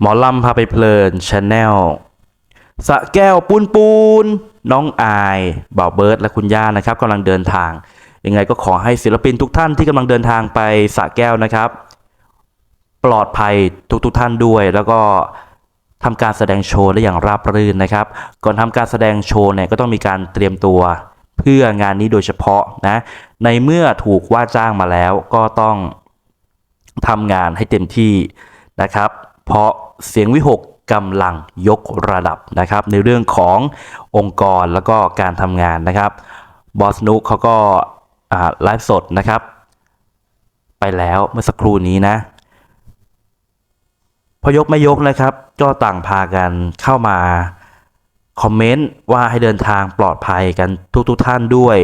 หมอลำพาไปเพลินชาแนลสะแก้วปูนปูน น้องอายบ่าวเบิร์ดและคุณย่านะครับกำลังเดินทาง ยังไงก็ขอให้ศิลปินทุกท่านที่กำลังเดินทางไปสะแก้วนะครับ ปลอดภัยทุกทุกท่านด้วย แล้วก็ทำการแสดงโชว์ได้อย่างราบรื่นนะครับ ก่อนทำการแสดงโชว์เนี่ยก็ต้องมีการเตรียมตัวเพื่องานนี้โดยเฉพาะนะ ในเมื่อถูกว่าจ้างมาแล้วก็ต้องทำงานให้เต็มที่นะครับ เพราะ เสียงวิหกกำลังยกระดับนะครับ ในเรื่องขององค์กรแล้วก็การทำงานนะครับบอสนุกเขาก็ไลฟ์สดนะครับ ไปแล้วเมื่อสักครู่นี้นะ พอยกไม่ยกนะครับ ก็ต่างพากันเข้ามาคอมเมนต์ว่าให้เดินทางปลอดภัยกันทุกๆทท่านด้วย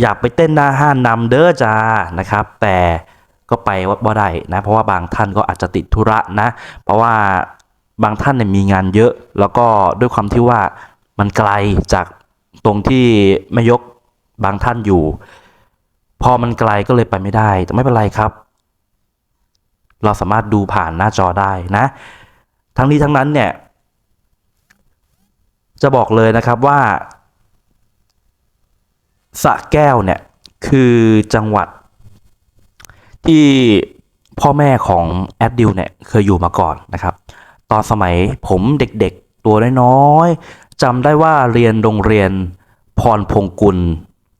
อยากไปเต้นหน้าห้านนำเด้อจ้านะครับ แต่ ก็ไปว่าบ่ได้นะเพราะว่าบางท่านก็อาจจะติดธุระนะ เพราะว่าบางท่านเนี่ยมีงานเยอะ แล้วก็ด้วยความที่ว่ามันไกลจากตรงที่แม่ยกบางท่านอยู่ พอมันไกลก็เลยไปไม่ได้ แต่ไม่เป็นไรครับ เราสามารถดูผ่านหน้าจอได้นะ ทั้งนี้ทั้งนั้นเนี่ย จะบอกเลยนะครับว่าสะแก้วเนี่ยคือจังหวัด ที่พ่อแม่ของแอดดิวเนี่ยเคยอยู่มาก่อนนะครับ ตอนสมัยผมเด็กๆตัวน้อยๆจำได้ว่าเรียนโรงเรียนพรพงกุล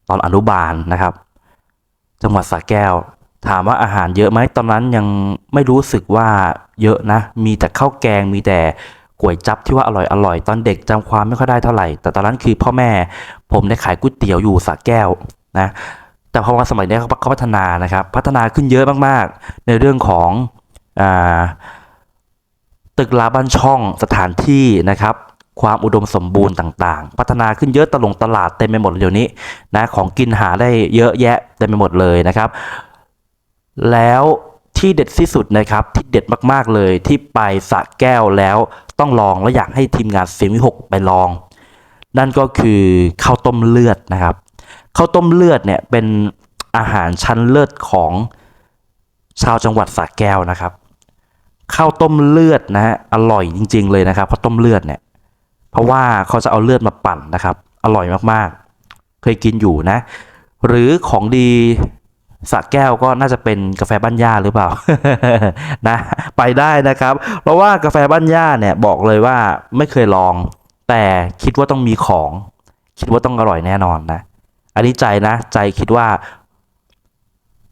ตอนอนุบาลนะครับ จังหวัดสระแก้ว ถามว่าอาหารเยอะไหมตอนนั้นยังไม่รู้สึกว่าเยอะนะ มีแต่ข้าวแกงมีแต่ก๋วยจับที่ว่าอร่อยอร่อยตอนเด็กจำความไม่ค่อยได้เท่าไหร่ แต่ตอนนั้นคือพ่อแม่ผมได้ขายก๋วยเตี๋ยวอยู่สระแก้วนะ แต่พอมาสมัยนี้เขาพัฒนานะครับ พัฒนาขึ้นเยอะมากๆ ในเรื่องของอตึกลาบ้านช่องสถานที่นะครับ ความอุดมสมบูรณ์ต่างๆ พัฒนาขึ้นเยอะตลงตลาดเต็มไปหมดเดี๋ยวนี้นะของกินหาได้เยอะแยะเต็มไปหมดเลยนะครับ แล้วที่เด็ดที่สุดนะครับที่เด็ดมากๆเลยที่ไปสะแก้วแล้วต้องลองและอยากให้ทีมงานเสียงวิหกไปลอง นั่นก็คือข้าวต้มเลือดนะครับ ข้าวต้มเลือดเนี่ยเป็นอาหารชั้นเลิศของชาวจังหวัดสระแก้วนะครับข้าวต้มเลือดนะฮะอร่อยจริง ๆ เลยนะครับข้าวต้มเลือดเนี่ย เพราะว่าเขาจะเอาเลือดมาปั่นนะครับ อร่อยมากๆ เคยกินอยู่นะ หรือของดีสระแก้วก็น่าจะเป็นกาแฟบ้านย่าหรือเปล่านะ ไปได้นะครับ เพราะว่ากาแฟบ้านย่าเนี่ยบอกเลยว่าไม่เคยลอง แต่คิดว่าต้องมีของ คิดว่าต้องอร่อยแน่นอนนะ อันนี้ใจนะ ใจคิดว่า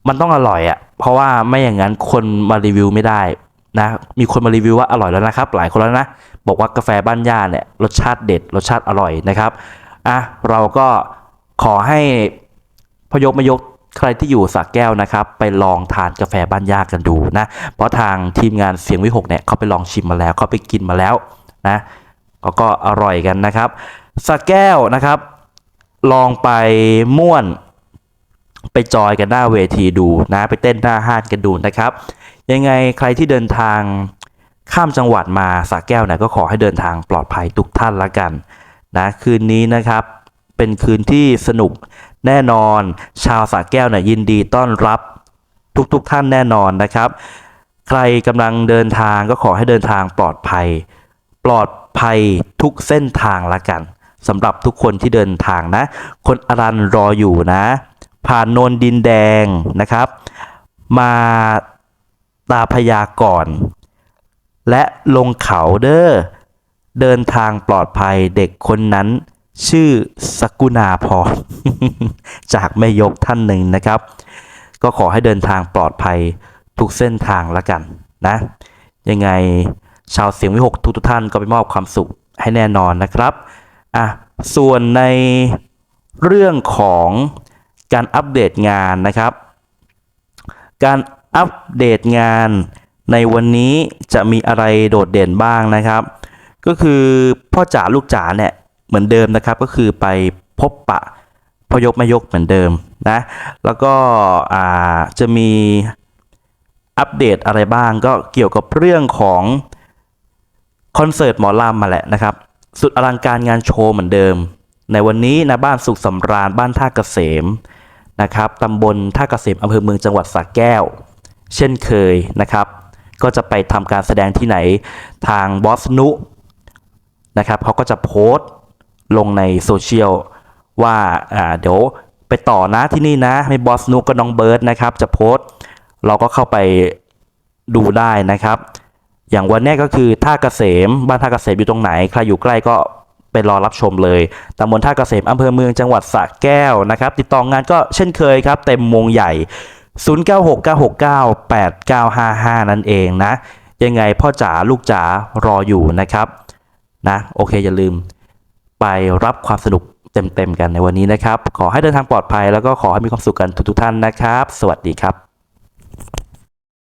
มันต้องอร่อยอะ่ะ เพราะว่าไม่อย่างนั้นคนมารีวิวไม่ได้นะ มีคนมารีวิวว่าอร่อยแล้วนะครับ หลายคนแล้วนะ บอกว่ากาแฟบ้านย่าเนี่ยรสชาติเด็ด รสชาติอร่อยนะครับ อะ เราก็ขอให้พยกมายกใครที่อยู่สระแก้วนะครับ ไปลองทานกาแฟบ้านย่ากันดูนะ เพราะทางทีมงานเสียงวิหกเนี่ยเขาไปลองชิมมาแล้วเขาไปกินมาแล้วนะเขาก็อร่อยกันนะครับสระแก้วนะครับ ลองไปม่วน ไปจอยกันหน้าเวทีดูนะ ไปเต้นหน้าห้านกันดูนะครับ ยังไงใครที่เดินทางข้ามจังหวัดมาสระแก้วเนี่ยก็ขอให้เดินทางปลอดภัยทุกท่านละกันนะคืนนี้นะครับเป็นคืนที่สนุกแน่นอน ชาวสระแก้วเนี่ยยินดีต้อนรับทุกๆทท่านแน่นอนนะครับ ใครกำลังเดินทางก็ขอให้เดินทางปลอดภัย ปลอดภัยทุกเส้นทางละกัน สำหรับทุกคนที่เดินทางนะ คนอรันรออยู่นะ ผ่านโนนดินแดงนะครับ มาตาพยาก่อน และลงเขาเด้อเดินทางปลอดภัยเด็กคนนั้นชื่อสกุณาพรจากแม่ยกท่านหนึ่งนะครับ ก็ขอให้เดินทางปลอดภัยทุกเส้นทางละกันนะ ยังไงชาวเสียงวิหกทุกท่านก็ไปมอบความสุขให้แน่นอนนะครับ อะส่วนในเรื่องของการอัปเดตงานนะครับ การอัปเดตงานในวันนี้จะมีอะไรโดดเด่นบ้างนะครับ ก็คือพ่อจ๋าลูกจ๋าเนี่ยเหมือนเดิมนะครับก็คือไปพบปะพยกแม่ยกเหมือนเดิมนะแล้วก็จะมีอัปเดตอะไรบ้างก็เกี่ยวกับเรื่องของคอนเสิร์ตหมอลำมาแหละนะครับ สุดอลังการงานโชว์เหมือนเดิม ในวันนี้นะบ้านสุขสำราญบ้านท่าเกษมนะครับตำบลท่าเกษมอำเภอเมืองจังหวัดสระแก้ว เช่นเคยนะครับ ก็จะไปทำการแสดงที่ไหนทางบอสนุนะครับเขาก็จะโพสต์ลงในโซเชียลว่าอ่าเดี๋ยวไปต่อนะที่นี่นะมีบอสนุกับน้องเบิร์ดนะครับ จะโพสต์ เราก็เข้าไปดูได้นะครับ อย่างวันนี้ก็คือท่าเกษม บ้านท่าเกษมอยู่ตรงไหน ใครอยู่ใกล้ก็ไปรอรับชมเลยตำบลท่าเกษมอำเภอเมืองจังหวัดสระแก้วนะครับ ติดต่องานก็เช่นเคยครับ เต็มวงใหญ่ 0969698955 นั่นเองนะ ยังไงพ่อจ๋าลูกจ๋ารออยู่นะครับนะโอเคอย่าลืมไปรับความสนุกเต็มๆกันในวันนี้นะครับ ขอให้เดินทางปลอดภัยแล้วก็ขอให้มีความสุขกันทุกๆท่านนะครับ สวัสดีครับ